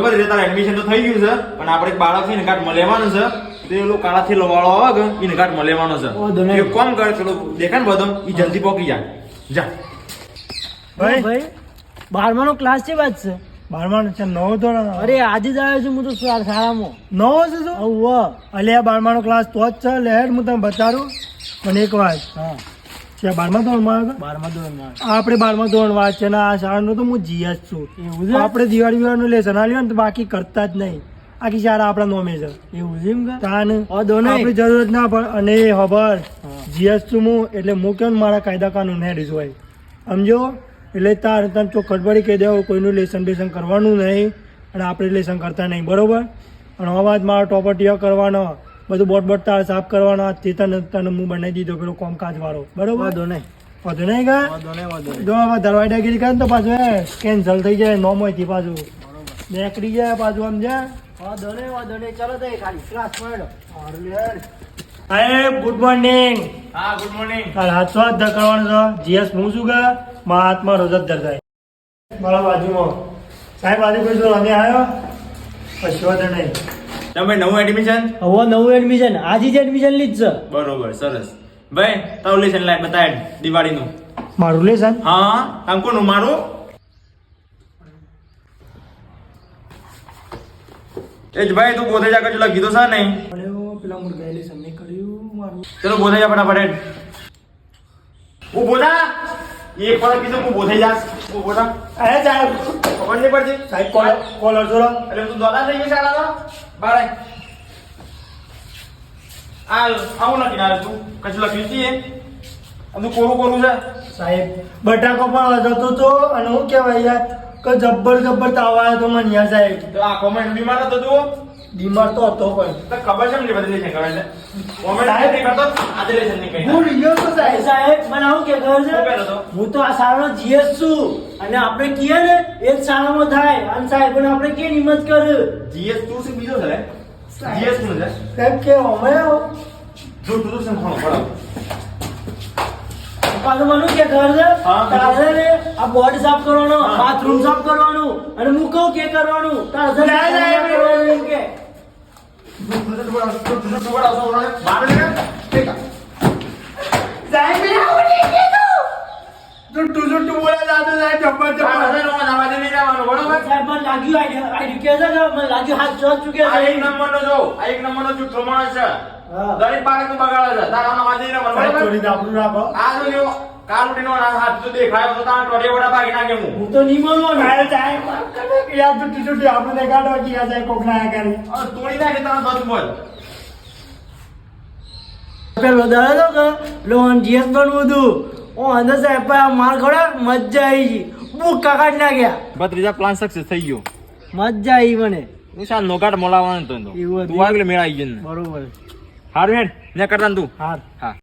બરાબર છે તારે એડમિશન તો થઈ ગયું છે પણ આપણે એક બાળક છે ને કાર્ડ લેવાનું છે. તો એ લોકો કાળા થેલો વાળો આવે કે એને કાર્ડ લેવાનો છે. એ કોમ કર પેલો દેખાય ને બધો? એ જલ્દી પોકી જાય. જા. ભાઈ ભાઈ બારમાનો ક્લાસ છે વાત છે? બારમાનો છે નવો ધોરણ અરે આજે જ આવ્યો છું હું તો શાળામાં. નવો છે શું? અવ્વા. અલ્યા બારમાનો ક્લાસ તો જ છે લેહેડ હું તને બતાડું. પણ એક વાત હા. છે બારમા ધોરણમાં આવ્યો બારમા ધોરણમાં આ આપણે બારમા ધોરણ વાત છે ને આ શાળાનો તો હું જીએસ છું. એવું છે? આપણે દિવાળી વિવાળનું લેસન આલ્યું ને તો બાકી કરતા જ નહીં. આખી શાળા આપણા નોમે છે એવું છે એમ કે? તાન. આપણી જરૂરત ના પડે. અને ખબર જીએસ છું હું. એટલે હું કેમ મારા કાયદા કાનૂન હેડીશ હોય સમજો? એટલે તાર તમે ચોખ્ખટ પડી કહી દેવું કોઈનું લેસન બેસન કરવાનું નહીં. અને આપણે લેસન કરતા નહીં બરોબર? અને અવાજ મારો ટોપર ટીઓ કરવાનો. બધું બોટ બોટ તાર સાફ કરવાનો તે તને તને હું બનાવી દીધો પેલો કોમકાજ વાળો બરોબર? વાંધો નહીં. વાંધો નહીં કા? વાંધો નહીં વાંધો જો આમાં દરવાજાગીરી કરે તો પાછું એ કેન્સલ થઈ જાય નોમ હોય પાછું. નીકળી જાય પાછું આમ જાય વાંધો નહીં વાંધો નહીં. ચાલો તો ખાલી. ક્લાસ મળ્યો ગુડ મોર્નિંગ હા ગુડ મોર્નિંગ કાલ હાથ ધકડવાનો છો. જીએસ હું શું કે? મારા હાથમાં રોજ જ ધરતા મારા બાજુમાં. સાહેબ આજુ કોઈ જો અમે આવ્યો? પછી વાંધો નહીં. તમે નવું એડમિશન હવે નવું એડમિશન આજે જ એડમિશન લીધ છે. બરોબર સરસ. ભાઈ તારું લેશન લાય બતાય દિવાળીનું. મારું લેસન હા અંકોનું મારું? એ જ ભાઈ તું બોધે જા કશું લખી તો છે નહીં પેલા મુર્ગા લેસન નહીં કર્યું મારું. ચલો બોધે જા ફટાફટ હું બોધા એક વાર કીધું હું બોધે જાસ હું બોધા અરે સાહેબ. ખબર નહીં પડતી? સાહેબ કોલ કોલર જોડો. એટલે તું દોડા થઈ ગઈ શાળાનો બારે. આ આવું નથી ના તું કશું લખ્યું છે આ તું કોરું કોરું છે? સાહેબ બટાકો પણ વધતો તો અને હું કહેવાય યાર કે જબ્બર જબ્બર તાવ આવ્યો તો મને યાર સાહેબ. તો આ કોમેન્ટ બીમાર હતો તું? બીમાર તો હતો પણ. ખબર છે ને બદલી છે કરે છે? કોમેન્ટ સાહેબ. નહીં કરતો આજે લેશન નહીં હું રિયો તો સાહેબ. સાહેબ મને આવું કે ખબર છે હું તો આ શાળાનો જીએસ છું. અને આપણે કીએ ને એ જ શાળામાં થાય. અને સાહેબ આપણે કે હિંમત કર? જીએસ તું છે બીજો છે જીએસનું છે. સાહેબ કે અમે જો તું તો પાછું મને કે ખબર છે? તારે આ બોર્ડ સાફ કરવાનો. બાથરૂમ સાફ કરવાનું અને હું કહું કે કરવાનું. તારે છે ને ના, ના, સાફ કરવાનું એમ કે જુઠ્ઠું જુઠ્ઠું બોલે જાતો સાહેબ જબ્બર જબ્બર સાહેબ મને લાગ્યું આઈ આઈ કે છે કે મને લાગ્યું હાથ ચોટ ચૂકે છે એક નંબરનો જો આ એક નંબરનો જૂઠો માણસ છે. દરેક બાળકનું બગાડે છે. તારા અવાજ નહીં બરાબર? થોડી દાબડું રાખો આ જો ઓલા હાથ જો દેખાયો તો તારા ટોટિયા વડા ભાગી નાખે હું. હું તો નહીં બોલવો ને સાહેબ સાહેબ યાર જુઠ્ઠી જુઠ્ઠી આપણે કાઢો કે યાર સાહેબ કોક ના કરે. હવે તોડી નાખે તારા બધું બોલ. પેલો દાડો કે લોન જીએસ બનવું હતું ઓ અંદર સાહેબ આ માર ખવડા મજા આવી ગઈ. બુક કાકાડ ના ગયા ભત્રીજા પ્લાન સક્સેસ થઈ ગયો. મજા આવી મને. હું નોકાટ મોલાવાનો તો. તું આગળ ગયો બરોબર. હાર હેડ ને કરતા તું. હા હા.